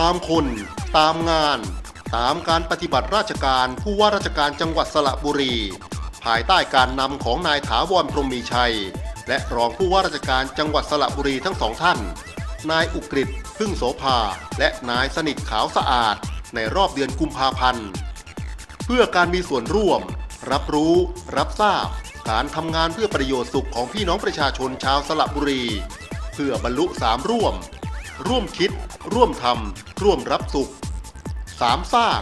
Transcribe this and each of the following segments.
ตามคน ตามงาน ตามการปฏิบัติราชการผู้ว่าราชการจังหวัดสระบุรี ภายใต้การนำของนายถาวรพรหมมีชัย และรองผู้ว่าราชการจังหวัดสระบุรีทั้งสองท่าน นายอุกฤษพึ่งโสภา และนายสนิทขาวสะอาด ในรอบเดือนกุมภาพันธ์ เพื่อการมีส่วนร่วม รับรู้ รับทราบ การทำงานเพื่อประโยชน์สุขของพี่น้องประชาชนชาวสระบุรี เพื่อบรรลุสามร่วม ร่วมคิด ร่วมทำร่วมรับสุขสามสร้าง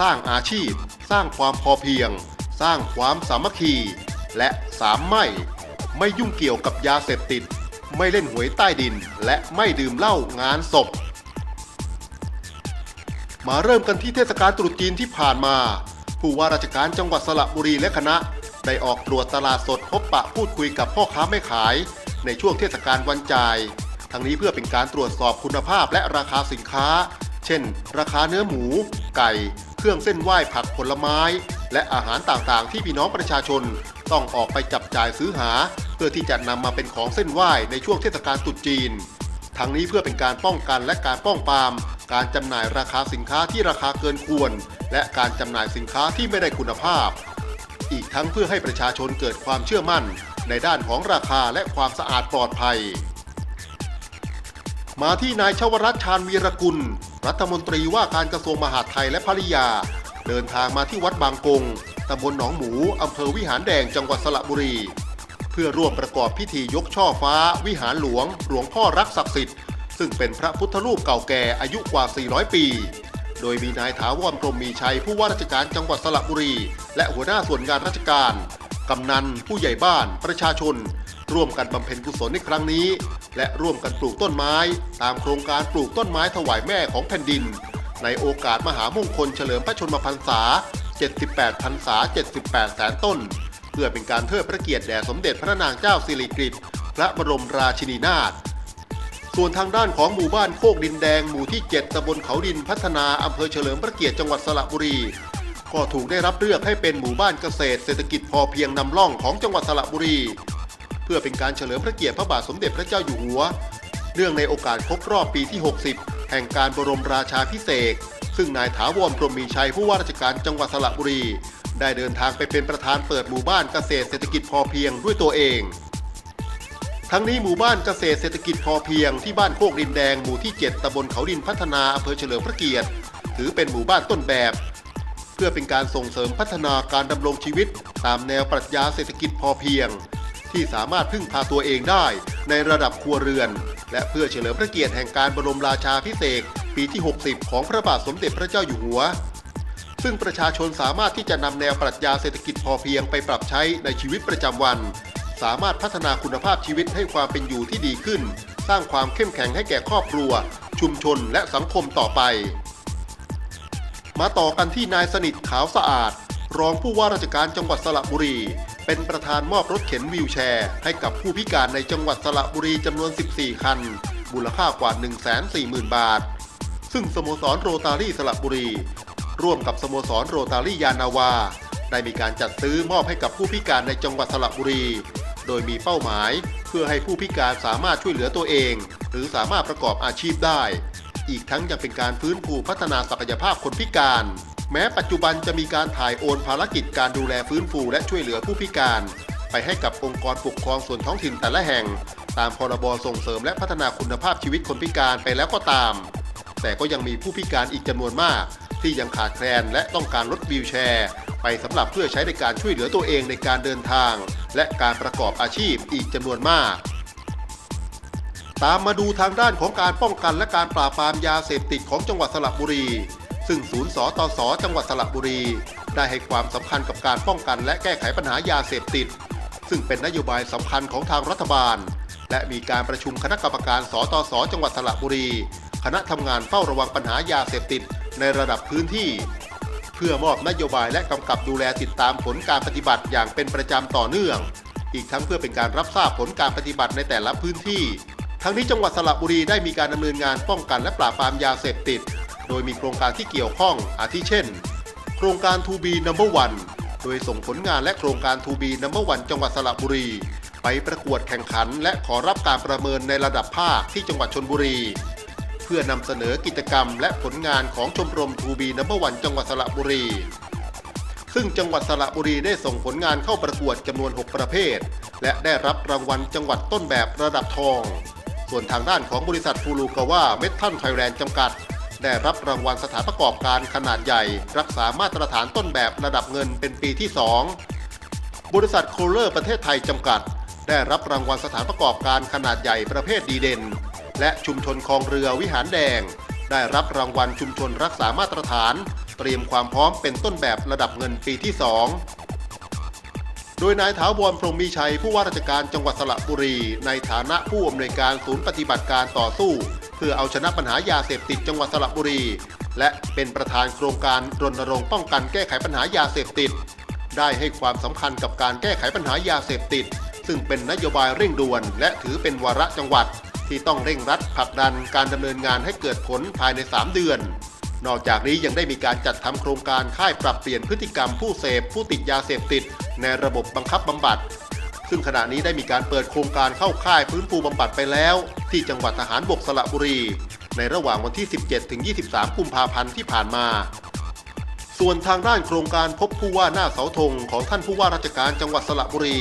สร้างอาชีพ สร้างความพอเพียง สร้างความสามัคคี และสามไม่ ไม่ยุ่งเกี่ยวกับยาเสพติด ไม่เล่นหวยใต้ดิน และไม่ดื่มเหล้างานศพ มาเริ่มกันที่เทศกาลตรุษจีนที่ผ่านมา ผู้ว่าราชการจังหวัดสระบุรีและคณะ ได้ออกตรวจตลาดสดพบปะพูดคุยกับพ่อค้าแม่ขาย ในช่วงเทศกาลวันจ่าย ทั้งนี้เพื่อเป็นการตรวจสอบคุณภาพและราคาสินค้า เช่น ราคาเนื้อหมู ไก่ เครื่องเส้นไหว้ผักผลไม้ และอาหารต่างๆ ที่พี่น้องประชาชน ต้องออกไปจับจ่ายซื้อหา เพื่อที่จะนำมาเป็นของเส้นไหว้ในช่วงเทศกาลตรุษจีน ทั้งนี้เพื่อเป็นการป้องกันและการป้องปราม การจำหน่ายราคาสินค้าที่ราคาเกินควร และการจำหน่ายสินค้าที่ไม่ได้คุณภาพ อีกทั้งเพื่อให้ประชาชนเกิดความเชื่อมั่น ในด้านของราคาและความสะอาดปลอดภัย มาที่นายชวรัตชาญวีรกุล รัฐมนตรีว่าการกระทรวงมหาดไทยและภริยา เดินทางมาที่วัดบางกงตำบลหนองหมู อำเภอวิหารแดงจังหวัดสระบุรี เพื่อร่วมประกอบพิธียกช่อฟ้า วิหารหลวง หลวงพ่อรักศักดิ์สิทธิ์ซึ่งเป็นพระพุทธรูปเก่าแก่อายุกว่า 400 ปี โดยมีนายถาวรพรมมีชัยผู้ว่าราชการจังหวัดสระบุรี และหัวหน้าส่วนงานราชการ กำนัน ผู้ใหญ่บ้าน ประชาชน ร่วมกันบำเพ็ญกุศลในครั้งนี้ และร่วมกันปลูกต้นไม้ ตามโครงการปลูกต้นไม้ถวายแม่ของแผ่นดิน ในโอกาสมหามงคลเฉลิมพระชนมพรรษา 78พรรษา 78 แสนต้น เพื่อเป็นการเทิดพระเกียรติแด่สมเด็จพระนางเจ้าสิริกิติ์พระบรมราชินีนาถส่วนทางด้านของหมู่บ้านโคกดินแดงหมู่ที่ 7ตำบลเขาดินพัฒนาอำเภอเฉลิมพระเกียรติจังหวัดสระบุรี ก็ถูกได้รับเลือกให้เป็นหมู่บ้านเกษตรเศรษฐกิจพอเพียงนำร่องของจังหวัดสระบุรี เพื่อเป็นการเฉลิมพระเกียรติพระบาทสมเด็จพระเจ้าอยู่หัว เนื่องในโอกาสครบรอบปีที่ 60 แห่งการบรมราชาพิเศษซึ่งนายถาวรพรหมมีชัยผู้ว่าราชการจังหวัดสระบุรี ได้เดินทางไปเป็นประธานเปิดหมู่บ้านเกษตรเศรษฐกิจพอเพียงด้วยตัวเอง ทั้งนี้หมู่บ้านเกษตรเศรษฐกิจพอเพียงที่บ้านโคกดินแดงหมู่ที่ 7ตำบลเขาดินพัฒนาอำเภอเฉลิมพระเกียรติ ถือเป็นหมู่บ้านต้นแบบ พื่อเป็นการส่งเสริมพัฒนาการดำรงชีวิต ตามแนวปรัชญาเศรษฐกิจพอเพียง ที่สามารถพึ่งพาตัวเองได้ในระดับครัวเรือน และเพื่อเฉลิมพระเกียรติแห่งการบรมราชาพิเศษปีที่ 60 ของพระบาทสมเด็จพระเจ้าอยู่หัว ซึ่งประชาชนสามารถที่จะนำแนวปรัชญาเศรษฐกิจพอเพียงไปปรับใช้ในชีวิตประจำวัน สามารถพัฒนาคุณภาพชีวิตให้ความเป็นอยู่ที่ดีขึ้น สร้างความเข้มแข็งให้แก่ครอบครัว ชุมชนและสังคมต่อไป มาต่อกันที่นายสนิทขาวสะอาด รองผู้ว่าราชการจังหวัดสระบุรี เป็นประธานมอบรถเข็นวีลแชร์ ให้กับผู้พิการในจังหวัดสระบุรีจำนวน 14 คัน มูลค่ากว่า 140,000 บาท ซึ่งสโมสรโรตารี่สระบุรี ร่วมกับสโมสรโรตารี่ยานาวา ได้มีการจัดซื้อมอบให้กับผู้พิการในจังหวัดสระบุรี โดยมีเป้าหมาย เพื่อให้ผู้พิการสามารถช่วยเหลือตัวเอง หรือสามารถประกอบอาชีพได้ อีกทั้งยังเป็นการฟื้นฟูพัฒนาศักยภาพคนพิการ แม้ปัจจุบันจะมีการถ่ายโอนภารกิจการดูแลฟื้นฟูและช่วยเหลือผู้พิการ ไปให้กับองค์กรปกครองส่วนท้องถิ่นแต่ละแห่ง ตามพรบส่งเสริมและพัฒนาคุณภาพชีวิตคนพิการไปแล้วก็ตาม แต่ก็ยังมีผู้พิการอีกจำนวนมาก ที่ยังขาดแคลนและต้องการรถวีลแชร์ ไปสำหรับเพื่อใช้ในการช่วยเหลือตัวเองในการเดินทาง และการประกอบอาชีพอีกจำนวนมาก ตามมาดูทางด้านของการป้องกันและการปราบปรามยาเสพติดของจังหวัดสระบุรี ซึ่งศูนย์สตสจังหวัดสระบุรี ได้ให้ความสำคัญกับการป้องกันและแก้ไขปัญหายาเสพติด ซึ่งเป็นนโยบายสำคัญของทางรัฐบาล และมีการประชุมคณะกรรมการสตสจังหวัดสระบุรี คณะทำงานเฝ้าระวังปัญหายาเสพติดในระดับพื้นที่ เพื่อมอบนโยบายและกำกับดูแลติดตามผลการปฏิบัติอย่างเป็นประจำต่อเนื่อง อีกทั้งเพื่อเป็นการรับทราบผลการปฏิบัติในแต่ละพื้นที่ ทั้งนี้จังหวัดสระบุรีได้มีการดำเนินงานป้องกันและปราบปรามยาเสพติด โดยมีโครงการที่เกี่ยวข้อง อาทิเช่น โครงการ 2B Number One โดยส่งผลงานและโครงการ 2B Number One จังหวัดสระบุรี ไปประกวดแข่งขัน และขอรับการประเมินในระดับภาคที่จังหวัดชนบุรี เพื่อนำเสนอกิจกรรม และผลงานของชมรมทูบีนัมวันจังหวัดสระบุรี ซึ่งจังหวัดสระบุรีได้ส่งผลงานเข้าประกวดจำนวน 6 ประเภท และได้รับรางวัลจังหวัดต้นแบบระดับทอง ส่วนทางด้านของบริษัทฟูลูกาว่าเมทัลไทยแลนด์จำกัด ได้รับรางวัลสถานประกอบการขนาดใหญ่ รักษามาตรฐานต้นแบบระดับเงินเป็นปีที่ 2 บริษัทโคลเลอร์ประเทศไทยจำกัด ได้รับรางวัลสถานประกอบการขนาดใหญ่ประเภทดีเด่น และชุมชนคลองเรือวิหารแดง ได้รับรางวัลชุมชนรักษามาตรฐาน เตรียมความพร้อมเป็นต้นแบบระดับเงินปีที่ 2 โดยนายถาวรพรหมมีชัยผู้ว่าราชการจังหวัดสระบุรี ในฐานะผู้อำนวยการศูนย์ปฏิบัติการต่อสู้ เพื่อเอาชนะปัญหายาเสพติดจังหวัดสระบุรี และเป็นประธานโครงการรณรงค์ป้องกันแก้ไขปัญหายาเสพติด ได้ให้ความสำคัญกับการแก้ไขปัญหายาเสพติด ซึ่งเป็นนโยบายเร่งด่วน และถือเป็นวาระจังหวัด ที่ต้องเร่งรัดผลักดันการดำเนินงานให้เกิดผลภายใน 3 เดือน นอกจากนี้ยังได้มีการจัดทำโครงการค่ายปรับเปลี่ยนพฤติกรรมผู้เสพผู้ติดยาเสพติด ในระบบบังคับบำบัด ซึ่งขณะนี้ได้มีการเปิดโครงการเข้าค่ายฟื้นฟูบำบัดไปแล้ว ที่จังหวัดทหารบกสระบุรี ในระหว่างวันที่ 17ถึง23 กุมภาพันธ์ที่ผ่านมา ส่วนทางด้านโครงการพบผู้ว่าหน้าเสาธงของท่านผู้ว่าราชการจังหวัดสระบุรี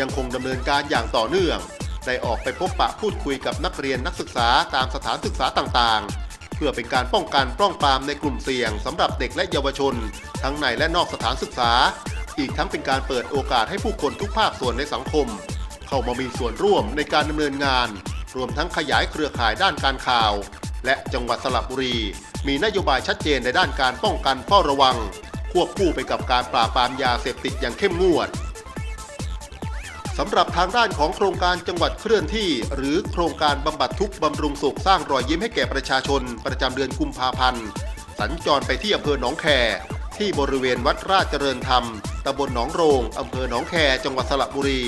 ยังคงดำเนินการอย่างต่อเนื่องได้ออกไปพบปะพูดคุยกับนักเรียนนักศึกษาตามสถานศึกษาต่างๆ พื่อเป็นการป้องกันป้องปรามในกลุ่มเสี่ยงสำหรับเด็กและเยาวชน ทั้งในและนอกสถานศึกษา อีกทั้งเป็นการเปิดโอกาสให้ผู้คนทุกภาคส่วนในสังคม เข้ามามีส่วนร่วมในการดำเนินงาน รวมทั้งขยายเครือข่ายด้านการข่าว และจังหวัดสระบุรี มีนโยบายชัดเจนในด้านการป้องกันเฝ้าระวัง ควบคู่ไปกับการปราบปรามยาเสพติดอย่างเข้มงวด สำหรับทางด้านของโครงการจังหวัดเคลื่อนที่ หรือโครงการบำบัดทุกข์บำรุงสุขสร้างรอยยิ้มให้แก่ประชาชน ประจำเดือนกุมภาพันธ์ สัญจรไปที่อำเภอหนองแค ที่บริเวณวัดราชเจริญธรรมตำบลหนองโรงอำเภอหนองแค จังหวัดสระบุรี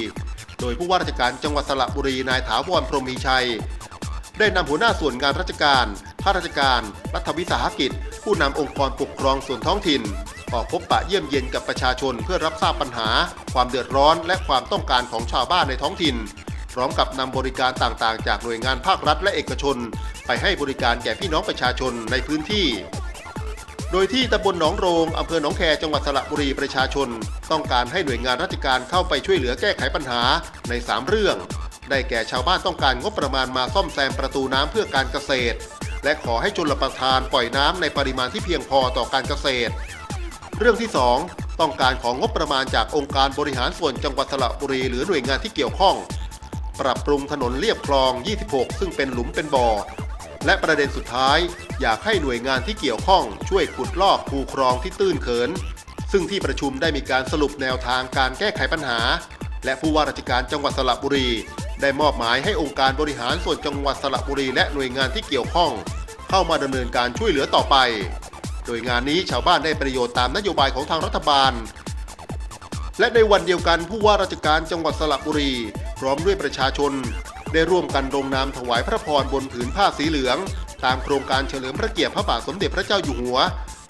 โดยผู้ว่าราชการจังหวัดสระบุรีนายถาวรพรหมมีชัย ได้นำหัวหน้าส่วนงานราชการข้าราชการ รัฐวิสาหกิจ ผู้นำองค์กรปกครองส่วนท้องถิ่น ออกพบปะเยี่ยมเยียนกับประชาชนเพื่อรับทราบปัญหา ความเดือดร้อนและความต้องการของชาวบ้านในท้องถิ่น พร้อมกับนำบริการต่างๆ จากหน่วยงานภาครัฐและเอกชน ไปให้บริการแก่พี่น้องประชาชนในพื้นที่ โดยที่ตำบลหนองโรงอำเภอหนองแคจังหวัดสระบุรีประชาชน ต้องการให้หน่วยงานราชการเข้าไปช่วยเหลือแก้ไขปัญหาใน 3 เรื่อง ได้แก่ชาวบ้านต้องการงบประมาณมาซ่อมแซมประตูน้ำเพื่อการเกษตรและขอให้ชนรประทานปล่อยน้ำในปริมาณที่เพียงพอต่อการเกษตร เรื่องที่ 2 ต้องการของงบประมาณจากองค์การบริหารส่วนจังหวัดสระบุรีหรือหน่วยงานที่เกี่ยวข้อง ปรับปรุงถนนเลียบคลอง 26 ซึ่งเป็นหลุมเป็นบ่อ และประเด็นสุดท้าย อยากให้หน่วยงานที่เกี่ยวข้อง ช่วยขุดลอกคูคลองที่ตื้นเขิน ซึ่งที่ประชุมได้มีการสรุปแนวทางการแก้ไขปัญหา และผู้ว่าราชการจังหวัดสระบุรี ได้มอบหมายให้องค์การบริหารส่วนจังหวัดสระบุรี และหน่วยงานที่เกี่ยวข้อง เข้ามาดำเนินการช่วยเหลือต่อไป โดยงานนี้ชาวบ้านได้ประโยชน์ตามนโยบายของทางรัฐบาล และในวันเดียวกันผู้ว่าราชการจังหวัดสระบุรี พร้อมด้วยประชาชน ได้ร่วมกันลงนามถวายพระพรบนผืนผ้าสีเหลือง ตามโครงการเฉลิมพระเกียรติพระบาทสมเด็จพระเจ้าอยู่หัว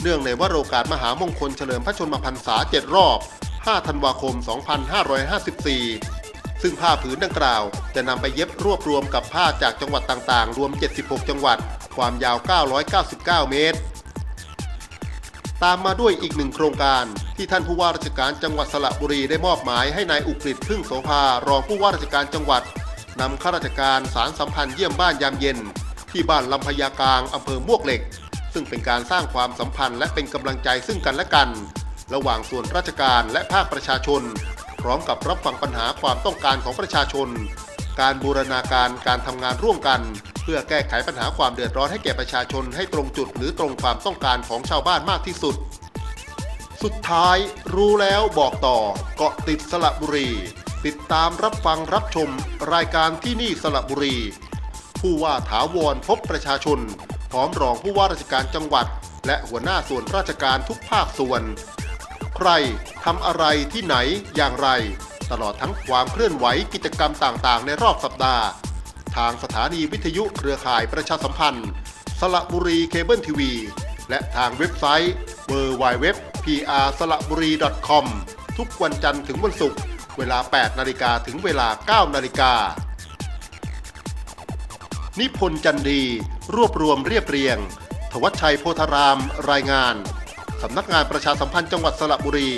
เนื่องในวโรกาสมหามงคลเฉลิมพระชนมพรรษา7รอบ 5 ธันวาคม 2554 ซึ่งผ้าผืนดังกล่าว จะนำไปเย็บรวบรวมกับผ้าจากจังหวัดต่างๆ รวม 76 จังหวัด ความยาว 999 เมตร ตามมาด้วยอีกหนึ่งโครงการ ที่ท่านผู้ว่าราชการจังหวัดสระบุรีได้มอบหมายให้นายอุกฤษพึ่งโสภารองผู้ว่าราชการจังหวัดนำข้าราชการสารสัมพันธ์เยี่ยมบ้านยามเย็น ที่บ้านลำพญากลางอำเภอมวกเหล็ก ซึ่งเป็นการสร้างความสัมพันธ์และเป็นกำลังใจซึ่งกันและกัน ระหว่างส่วนราชการและภาคประชาชน พร้อมกับรับฟังปัญหาความต้องการของประชาชน การบูรณาการการทำงานร่วมกัน พื่อแก้ไขปัญหาความเดือดร้อนให้แก่ประชาชนให้ตรงจุดหรือตรงความต้องการของชาวบ้านมากที่สุด สุดท้ายรู้แล้วบอกต่อเกาะติดสระบุรี ติดตามรับฟังรับชม รายการที่นี่สระบุรี ผู้ว่าถาวรพบประชาชน พร้อมรองผู้ว่าราชการจังหวัด และหัวหน้าส่วนราชการทุกภาคส่วน ใครทำอะไรที่ไหนอย่างไร ตลอดทั้งความเคลื่อนไหวกิจกรรมต่างๆ ในรอบสัปดาห์ ทางสถานีวิทยุเครือข่ายประชาสัมพันธ์ สระบุรีเคเบิลทีวีและทางเว็บไซต์ w w w p r s r a b u r i c o m ทุกวันจันทร์ถึงวันศุกร์เวลา 8 นาฬิกาถึงเวลา 9 นาฬิกา นิพนธ์จันดี รวบรวมเรียบเรียง ทวัชชัยโพธารามรายงาน สำนักงานประชาสัมพันธ์จังหวัดสระบุรี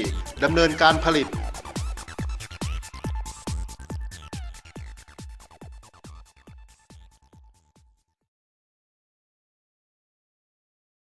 ดำเนินการผลิต